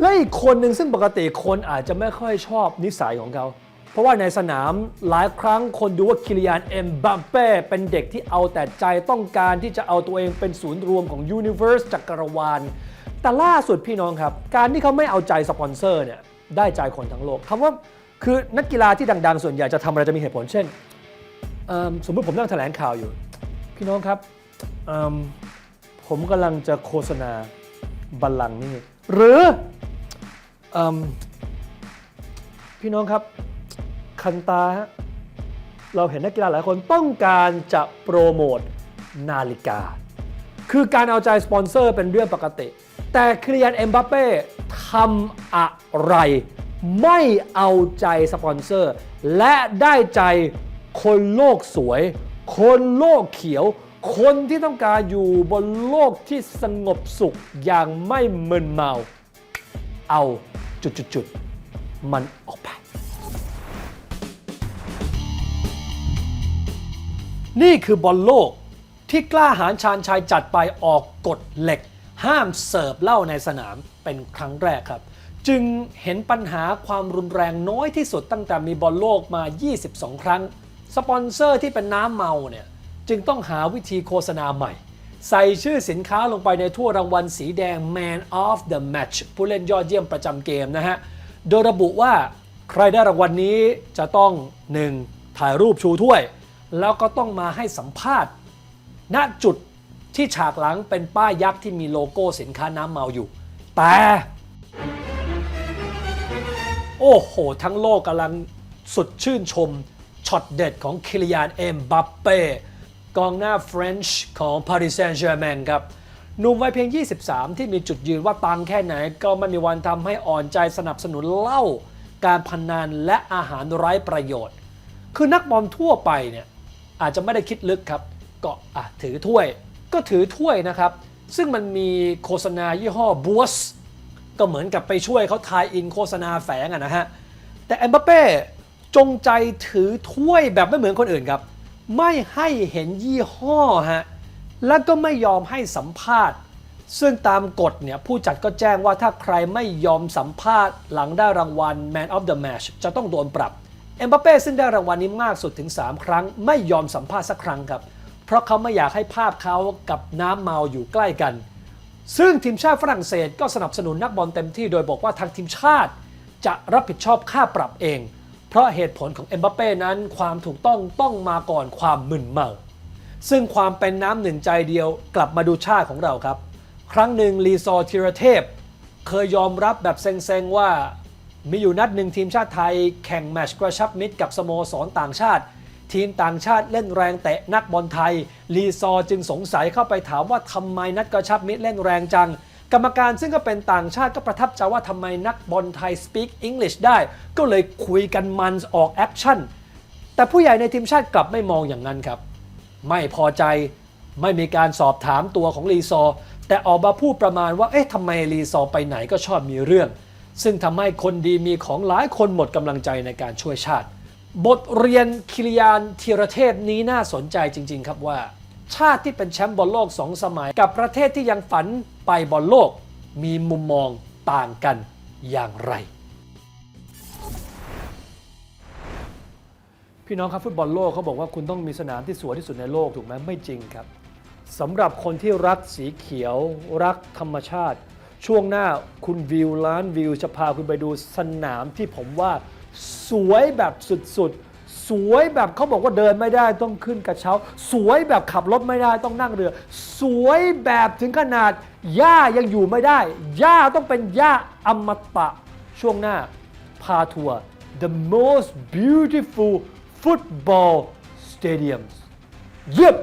และอีกคนหนึ่งซึ่งปกติคนอาจจะไม่ค่อยชอบนิสัยของเขา เพราะว่าในสนามหลายครั้งคนดูว่าคิริยานเอ็มบัปเป้เป็นเด็กที่เอาแต่ใจต้องการที่จะเอาตัวเองเป็นศูนย์รวมของยูนิเวอร์สจักรวาล แต่ล่าสุดพี่น้องครับ การที่เขาไม่เอาใจสปอนเซอร์เนี่ยได้ใจคนทั้งโลกคำว่าคือนักกีฬาที่ดัง ๆ ส่วนใหญ่จะทำอะไรจะมีเหตุผลเช่น สมมติผมนั่งแถลงข่าวอยู่ พี่น้องครับ ผมกำลังจะโฆษณาบัลลังก์นี่ หรืออพี่น้องครับ คันตาฮะเราเห็นนักกีฬาหลายคนต้องการจะโปรโมทนาฬิกา คือการเอาใจสปอนเซอร์เป็นเรื่องปกติ แต่คลียนเอ็มบัปเป้ทำอะไร ไม่เอาใจสปอนเซอร์ และได้ใจ คนโลกสวย คนโลกเขียว คนที่ต้องการอยู่บนโลกที่สงบสุขอย่างไม่มึนเมา เอาจุดๆมันออกไป นี่คือบอลโลกที่กล้าหาญชาญชัยจัดไปออกกฎเหล็ก ห้ามเสิร์ฟเหล้าในสนามเป็นครั้งแรกครับ จึงเห็นปัญหาความรุนแรงน้อยที่สุดตั้งแต่มีบอลโลกมา 22 ครั้ง สปอนเซอร์ที่เป็นน้ำเมาเนี่ยจึงต้องหาวิธีโฆษณาใหม่ ใส่ชื่อสินค้าลงไปในทั่วรางวัลสีแดง Man of the Match ผู้เล่นยอดเยี่ยมประจำเกมนะฮะ โดยระบุว่าใครได้รางวัลนนี้จะต้อง 1. ถ่ายรูปชูถ้วย แล้วก็ต้องมาให้สัมภาษณ์ ณจุดที่ฉากหลังเป็นป้ายยักษ์ที่มีโลโก้สินค้าน้ำเมาอยู่ แต่ โอ้โห ทั้งโลกกำลังสุดชื่นชม ช็อตเด็ดของคิริยานเอ็มบัปเป้กองหน้าเฟรนช์ของ Paris Saint-Germain ครับหนุ่มวัยเพียง 23 ที่มีจุดยืนว่าตังแค่ไหน ก็ไม่มีวันทำให้อ่อนใจสนับสนุนเหล้าการพนันและอาหารไร้ประโยชน์ คือนักบอลทั่วไปเนี่ยอาจจะไม่ได้คิดลึกครับ ก็อะถือถ้วย ก็ถือถ้วยนะครับ ซึ่งมันมีโฆษณายี่ห้อบัวสก็เหมือนกับไปช่วยเขาทายอินโฆษณาแฝงอะนะฮะ แต่เอ็มบัปเป้ จงใจถือถ้วยแบบไม่เหมือนคนอื่นครับ ไม่ให้เห็นยี่ห้อฮะแล้วก็ไม่ยอมให้สัมภาษณ์ ซึ่งตามกฎเนี่ยผู้จัดก็แจ้งว่าถ้าใครไม่ยอมสัมภาษณ์หลังได้รางวัล Man of the Match จะต้องโดนปรับเอ็มบัปเป้ซึ่งได้รางวัลนี้มากสุดถึง 3 ครั้ง ไม่ยอมสัมภาษณ์สักครั้งครับ เพราะเขาไม่อยากให้ภาพเขากับน้ำเมาอยู่ใกล้กัน ซึ่งทีมชาติฝรั่งเศสก็สนับสนุนนักบอลเต็มที่โดยบอกว่าทางทีมชาติ จะรับผิดชอบค่าปรับเอง เพราะเหตุผลของเอ็มบัปเป้นั้นความถูกต้องต้องมาก่อนความมึนเมา ซึ่งความเป็นน้ำหนึ่งใจเดียวกลับมาดูชาติของเราครับ ครั้งหนึ่งลีซอร์ธีรเทพ เคยยอมรับแบบเซ็งๆ ว่ามีอยู่นัดหนึ่งทีมชาติไทยแข่งแมชกระชับมิตรกับสโมสรต่างชาติ ทีมต่างชาติเล่นแรงเตะนักบอลไทยลีซอจึงสงสัยเข้าไปถามว่าทำไมนัดกระชับมิตรเล่นแรงจัง กรรมการซึ่งก็เป็นต่างชาติก็ประทับใจว่าทำไมนักบอลไทย speak English ได้ ก็เลยคุยกันมันออกแอคชั่น แต่ผู้ใหญ่ในทีมชาติกลับไม่มองอย่างนั้นครับ ไม่พอใจไม่มีการสอบถามตัวของลีซอ แต่ออกมาพูดประมาณว่า เอ๊ะทำไมลีซอไปไหนก็ชอบมีเรื่อง ซึ่งทำให้คนดีมีของหลายคนหมดกำลังใจในการช่วยชาติ บทเรียนคิริยานธีรเทพนี้น่าสนใจจริง ๆ ครับว่า ชาติที่เป็นแชมป์บอลโลกสองสมัย กับประเทศที่ยังฝันไปบอลโลก มีมุมมองต่างกันอย่างไร พี่น้องครับฟุตบอลโลกเขาบอกว่าคุณต้องมีสนามที่สวยที่สุดในโลกถูกไหมไม่จริงครับสำหรับคนที่รักสีเขียว รักธรรมชาติ ช่วงหน้าคุณวิวล้านวิวจะพาคุณไปดูสนามที่ผมว่าสวยแบบสุดๆ สวยแบบเขาบอกว่าเดินไม่ได้ต้องขึ้นกระเช้า สวยแบบขับรถไม่ได้ต้องนั่งเรือ สวยแบบถึงขนาดหญ้ายังอยู่ไม่ได้หญ้าต้องเป็นหญ้าอมตะช่วงหน้าพาทัวร์ the most beautiful football stadiums เยี่ยม